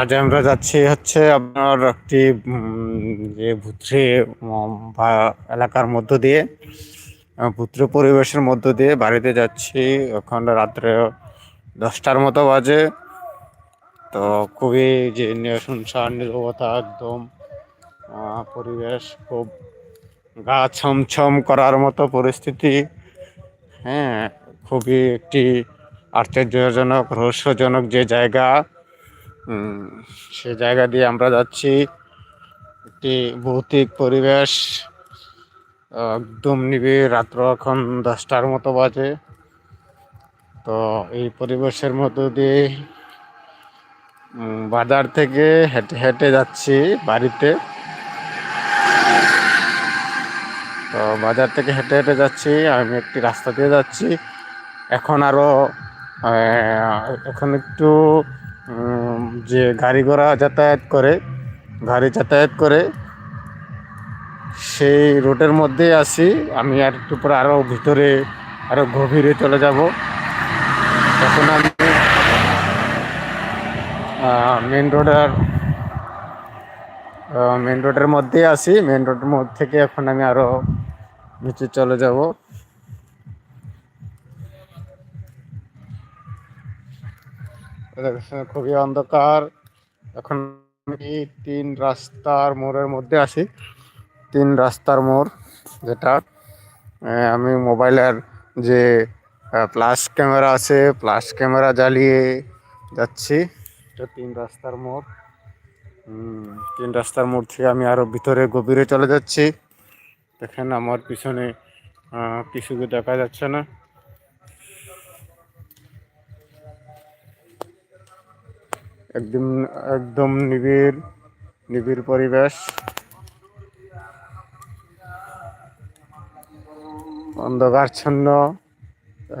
আজ আমরা যাচ্ছি হচ্ছে আপনার একটি যে ভুত্রি এলাকার মধ্য দিয়ে ভুত্রি পরিবেশের মধ্য দিয়ে বাড়িতে যাচ্ছি। এখন রাত্রে দশটার মতো বাজে। তো খুবই যে শুনশান নীরবতা একদম পরিবেশ খুব গা ছমছম করার মতো পরিস্থিতি। হ্যাঁ খুবই একটি আশ্চর্যজনক, রহস্যজনক যে জায়গা। সে জায়গা দিয়ে আমরা যাচ্ছি। একটি ভৌতিক পরিবেশ। একদম নিবিড়, রাত্র এখন দশটার মতো বাজে। তো এই পরিবেশের মধ্য দিয়ে বাজার থেকে হেঁটে হেঁটে যাচ্ছি বাড়িতে। তো বাজার থেকে হেঁটে হেঁটে যাচ্ছি, আমি একটি রাস্তা দিয়ে যাচ্ছি। এখন আরও এখন একটু যে গাড়ি ঘোড়া যাতায়াত করে, গাড়ি যাতায়াত করে সেই রোডের মধ্যেই আছি। আমি আর একটু পরে আরও ভিতরে আরও গভীরে চলে যাব। তখন আমি মেন রোডের মেন রোডের মধ্যেই আছি। মেন রোডের মধ্যে থেকে এখন আমি আরও নিচে চলে যাব। খুবই অন্ধকার। এখন আমি তিন রাস্তার মোড়ের মধ্যে আছি। তিন রাস্তার মোড় যেটা আমি মোবাইলের যে প্লাস ক্যামেরা আছে প্লাস ক্যামেরা জ্বালিয়ে যাচ্ছি। এটা তিন রাস্তার মোড়। তিন রাস্তার মোড় থেকে আমি আরও ভিতরে গভীরে চলে যাচ্ছি। দেখেন আমার পিছনে কিছুকে দেখা যাচ্ছে না। একদম একদম নিবিড় নিবিড় পরিবেশ। অন্ধকারচ্ছন্ন,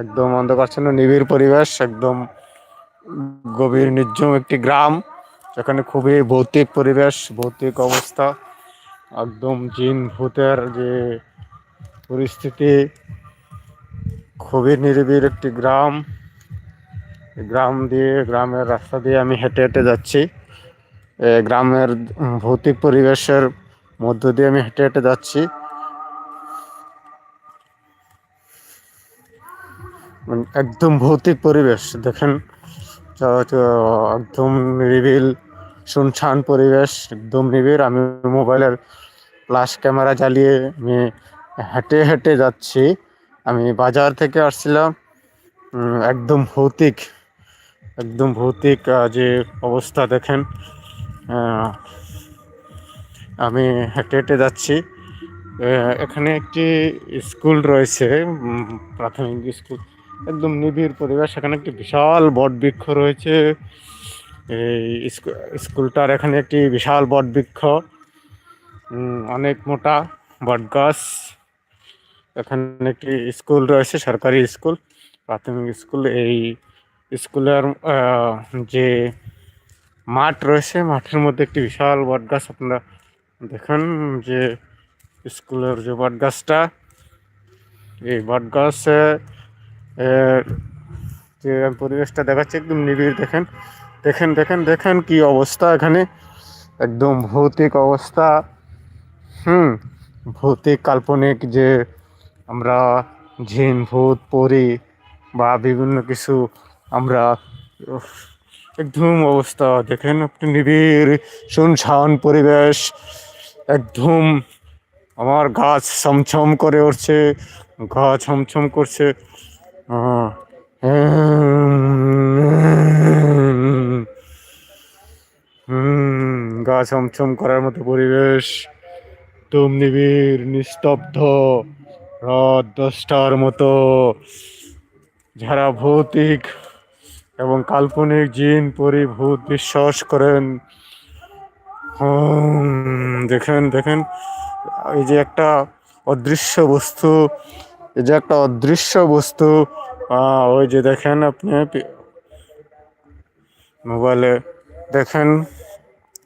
একদম অন্ধকারচ্ছন্ন, নিবিড় পরিবেশ, একদম গভীর নির্জন একটি গ্রাম, যেখানে খুবই ভৌতিক পরিবেশ, ভৌতিক অবস্থা, একদম জিন ভূতের যে পরিস্থিতি, খুবই নিরিবিড় একটি গ্রাম। গ্রাম দিয়ে, গ্রামের রাস্তা দিয়ে আমি হেঁটে হেঁটে যাচ্ছি। গ্রামের ভৌতিক পরিবেশের মধ্য দিয়ে আমি হেঁটে হেঁটে যাচ্ছি। মানে একদম ভৌতিক পরিবেশ, দেখেন। একদম নিরিবিল, শুনশান পরিবেশ, একদম নিবিড়। আমি মোবাইলের ফ্ল্যাশ ক্যামেরা জ্বালিয়ে আমি হেঁটে হেঁটে যাচ্ছি। আমি বাজার থেকে আসছিলাম। একদম ভৌতিক। একদম ভৌতিক যে অবস্থা দেখেন আমি হেঁটে হেঁটে যাচ্ছি। এখানে একটি স্কুল রয়েছে প্রাথমিক স্কুল, একদম নিবিড় পরিবেশ। এখানে একটি বিশাল বট বৃক্ষ রয়েছে। এই স্কুলটার এখানে একটি বিশাল বট বৃক্ষ অনেক মোটা বট গাছ। এখানে একটি স্কুল রয়েছে, সরকারি স্কুল, প্রাথমিক স্কুল। এই স্কুলের যে মাঠ রয়েছে, মাঠের মধ্যে একটি বিশাল বট গাছ আপনারা দেখেন যে স্কুলের যে বট গাছটা এই বট গাছে যে পরিবেশটা দেখাচ্ছে একদম নিবিড়, দেখেন দেখেন দেখেন দেখেন কি অবস্থা এখানে, একদম ভৌতিক অবস্থা, হুম, ভৌতিক, কাল্পনিক যে আমরা ঝিন ভূত, পরি বা বিভিন্ন কিছু আমরা একদম অবস্থা। দেখেন আপনি নিবিড়, শুনশান পরিবেশ। একদম আমার গাছ ছমছম করে উঠছে, গা ছমছম করছে। গা ছমছম করার মতো পরিবেশ। তুম নিবিড়, নিস্তব্ধ। রাত দশটার মতো। যারা ভৌতিক এবং কাল্পনিক জিন পরি ভূত বিশ্বাস করেন। দেখেন দেখেন, এই যে একটা অদৃশ্য বস্তু, এই যে একটা অদৃশ্য বস্তু ওই যে দেখেন আপনি, মোবাইলে দেখেন,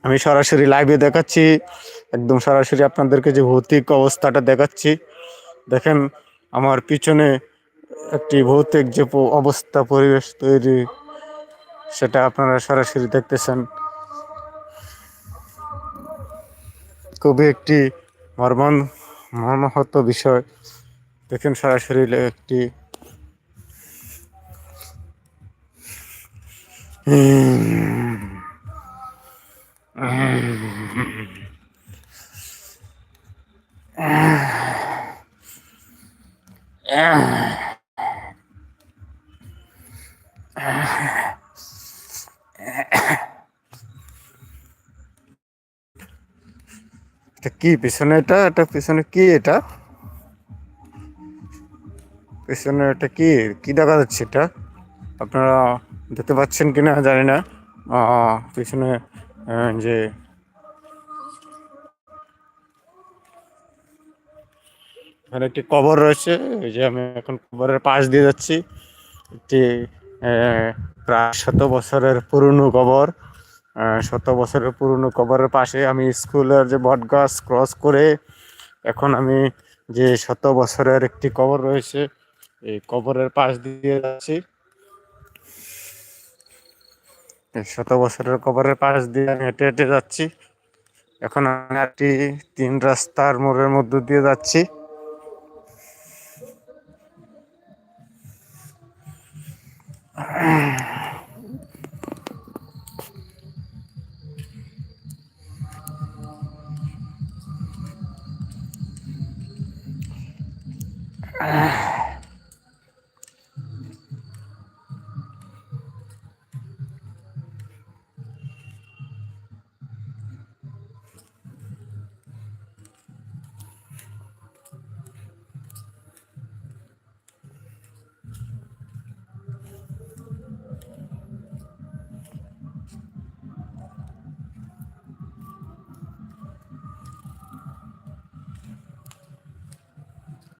আমি সরাসরি লাইভে দেখাচ্ছি, একদম সরাসরি আপনাদেরকে যে ভৌতিক অবস্থাটা দেখাচ্ছি, দেখেন, আমার পিছনে একটি ভৌতিক যে অবস্থা, পরিবেশ তৈরি সেটা আপনারা সরাসরি দেখতেছেন। খুবই একটি মর্মন মর্মাহত বিষয়। দেখেন সরাসরি একটি এটা কি পিছনে এটা? এটা পিছনে কি এটা? পিছনে এটা কি? কি দেখা যাচ্ছে এটা? আপনারা দেখতে পাচ্ছেন কিনা জানি না। পিছনে যে এখানে একটি কবর রয়েছে। যে আমি এখন কবরের পাশ দিয়ে যাচ্ছি। একটি প্রায় শত বছরের পুরনো কবর। শত বছরের পুরনো কবরের পাশে আমি স্কুলের যে বট গাছ ক্রস করে এখন আমি যে শত বছরের একটি কবর রয়েছে, এই কবরের পাশ দিয়ে যাচ্ছি। শত বছরের কবরের পাশ দিয়ে আমি হেঁটে হেঁটে যাচ্ছি। এখন আমি একটি তিন রাস্তার মোড়ের মধ্য দিয়ে যাচ্ছি।